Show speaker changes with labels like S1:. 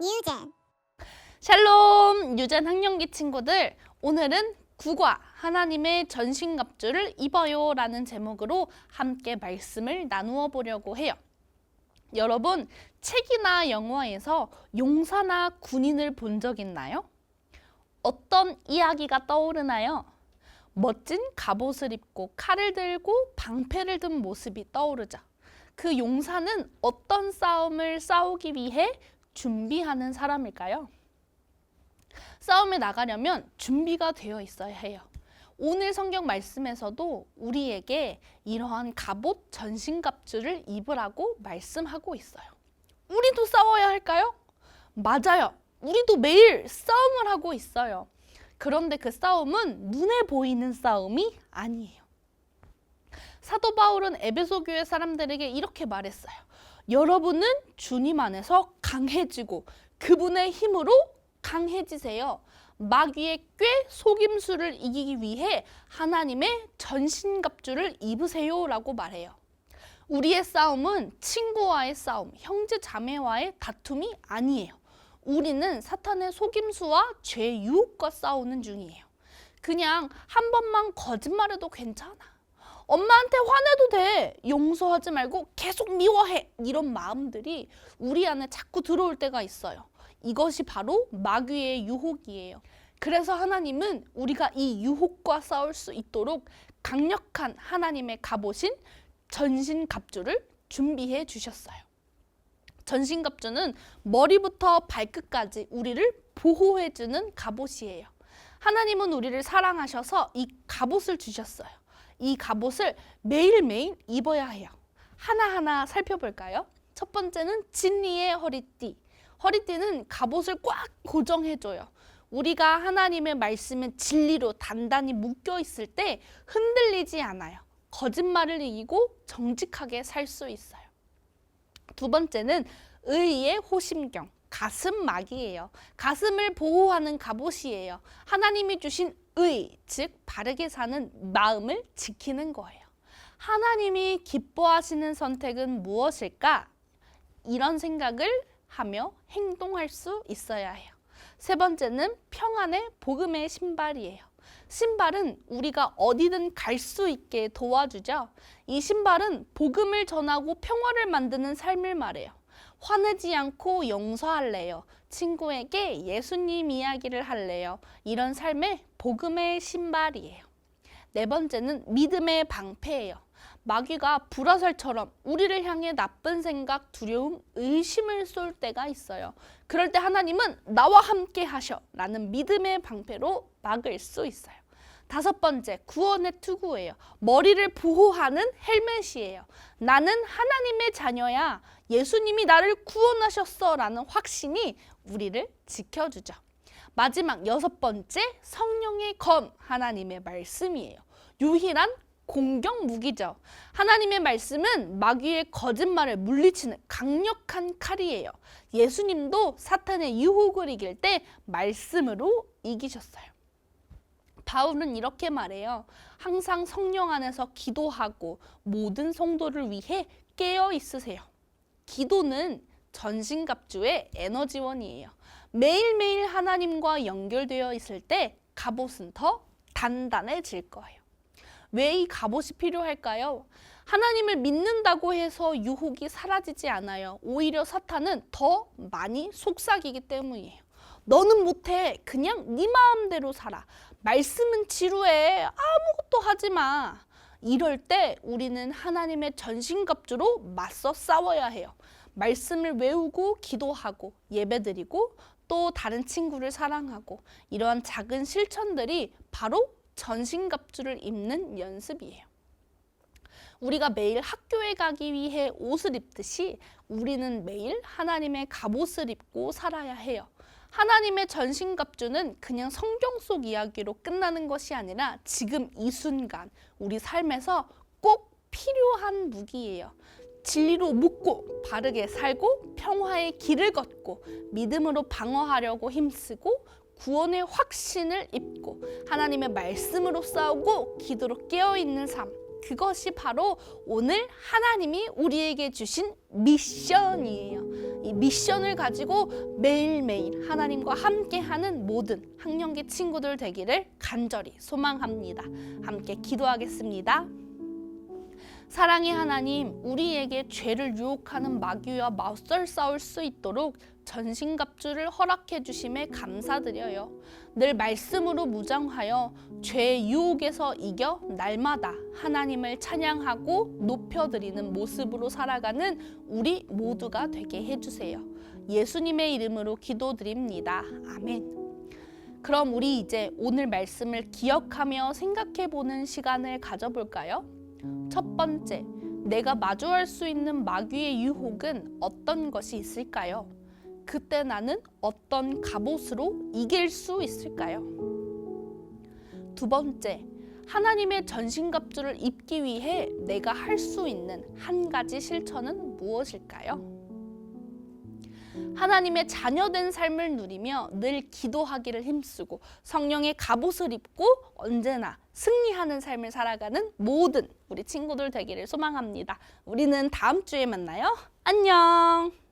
S1: 뉴젠
S2: 샬롬 유전 학령기 친구들 오늘은 국화 하나님의 전신갑주를 입어요 라는 제목으로 함께 말씀을 나누어 보려고 해요. 여러분 책이나 영화에서 용사나 군인을 본 적 있나요? 어떤 이야기가 떠오르나요? 멋진 갑옷을 입고 칼을 들고 방패를 든 모습이 떠오르죠. 그 용사는 어떤 싸움을 싸우기 위해 준비하는 사람일까요? 싸움에 나가려면 준비가 되어 있어야 해요. 오늘 성경 말씀에서도 우리에게 이러한 갑옷 전신갑주를 입으라고 말씀하고 있어요. 우리도 싸워야 할까요? 맞아요. 우리도 매일 싸움을 하고 있어요. 그런데 그 싸움은 눈에 보이는 싸움이 아니에요. 사도 바울은 에베소 교회 사람들에게 이렇게 말했어요. 여러분은 주님 안에서 강해지고 그분의 힘으로 강해지세요. 마귀의 꾀 속임수를 이기기 위해 하나님의 전신갑주를 입으세요라고 말해요. 우리의 싸움은 친구와의 싸움, 형제 자매와의 다툼이 아니에요. 우리는 사탄의 속임수와 죄 유혹과 싸우는 중이에요. 그냥 한 번만 거짓말해도 괜찮아. 엄마한테 화내도 돼. 용서하지 말고 계속 미워해. 이런 마음들이 우리 안에 자꾸 들어올 때가 있어요. 이것이 바로 마귀의 유혹이에요. 그래서 하나님은 우리가 이 유혹과 싸울 수 있도록 강력한 하나님의 갑옷인 전신갑주를 준비해 주셨어요. 전신갑주는 머리부터 발끝까지 우리를 보호해 주는 갑옷이에요. 하나님은 우리를 사랑하셔서 이 갑옷을 주셨어요. 이 갑옷을 매일매일 입어야 해요. 하나하나 살펴볼까요? 첫 번째는 진리의 허리띠. 허리띠는 갑옷을 꽉 고정해줘요. 우리가 하나님의 말씀에 진리로 단단히 묶여 있을 때 흔들리지 않아요. 거짓말을 이기고 정직하게 살 수 있어요. 두 번째는 의의 호심경, 가슴막이에요. 가슴을 보호하는 갑옷이에요. 하나님이 주신 의, 즉 바르게 사는 마음을 지키는 거예요. 하나님이 기뻐하시는 선택은 무엇일까? 이런 생각을 하며 행동할 수 있어야 해요. 세 번째는 평안의 복음의 신발이에요. 신발은 우리가 어디든 갈 수 있게 도와주죠. 이 신발은 복음을 전하고 평화를 만드는 삶을 말해요. 화내지 않고 용서할래요. 친구에게 예수님 이야기를 할래요. 이런 삶의 복음의 신발이에요. 네 번째는 믿음의 방패예요. 마귀가 불화살처럼 우리를 향해 나쁜 생각, 두려움, 의심을 쏠 때가 있어요. 그럴 때 하나님은 나와 함께 하셔 라는 믿음의 방패로 막을 수 있어요. 다섯 번째, 구원의 투구예요. 머리를 보호하는 헬멧이에요. 나는 하나님의 자녀야. 예수님이 나를 구원하셨어. 라는 확신이 우리를 지켜주죠. 마지막 여섯 번째, 성령의 검, 하나님의 말씀이에요. 유일한 공격 무기죠. 하나님의 말씀은 마귀의 거짓말을 물리치는 강력한 칼이에요. 예수님도 사탄의 유혹을 이길 때 말씀으로 이기셨어요. 바울은 이렇게 말해요. 항상 성령 안에서 기도하고 모든 성도를 위해 깨어 있으세요. 기도는 전신갑주의 에너지원이에요. 매일매일 하나님과 연결되어 있을 때 갑옷은 더 단단해질 거예요. 왜 이 갑옷이 필요할까요? 하나님을 믿는다고 해서 유혹이 사라지지 않아요. 오히려 사탄은 더 많이 속삭이기 때문이에요. 너는 못해. 그냥 네 마음대로 살아. 말씀은 지루해. 아무것도 하지 마. 이럴 때 우리는 하나님의 전신갑주로 맞서 싸워야 해요. 말씀을 외우고 기도하고 예배드리고 또 다른 친구를 사랑하고 이러한 작은 실천들이 바로 전신갑주를 입는 연습이에요. 우리가 매일 학교에 가기 위해 옷을 입듯이 우리는 매일 하나님의 갑옷을 입고 살아야 해요. 하나님의 전신갑주는 그냥 성경 속 이야기로 끝나는 것이 아니라 지금 이 순간 우리 삶에서 꼭 필요한 무기예요. 진리로 묻고 바르게 살고 평화의 길을 걷고 믿음으로 방어하려고 힘쓰고 구원의 확신을 입고 하나님의 말씀으로 싸우고 기도로 깨어 있는 삶 그것이 바로 오늘 하나님이 우리에게 주신 미션이에요. 이 미션을 가지고 매일매일 하나님과 함께하는 모든 학령기 친구들 되기를 간절히 소망합니다. 함께 기도하겠습니다. 사랑의 하나님, 우리에게 죄를 유혹하는 마귀와 맞설 싸울 수 있도록 전신갑주를 허락해 주심에 감사드려요. 늘 말씀으로 무장하여 죄의 유혹에서 이겨 날마다 하나님을 찬양하고 높여드리는 모습으로 살아가는 우리 모두가 되게 해주세요. 예수님의 이름으로 기도드립니다. 아멘. 그럼 우리 이제 오늘 말씀을 기억하며 생각해 보는 시간을 가져볼까요? 첫 번째, 내가 마주할 수 있는 마귀의 유혹은 어떤 것이 있을까요? 그때 나는 어떤 갑옷으로 이길 수 있을까요? 두 번째, 하나님의 전신갑주를 입기 위해 내가 할 수 있는 한 가지 실천은 무엇일까요? 하나님의 자녀된 삶을 누리며 늘 기도하기를 힘쓰고 성령의 갑옷을 입고 언제나 승리하는 삶을 살아가는 모든 우리 친구들 되기를 소망합니다. 우리는 다음 주에 만나요. 안녕.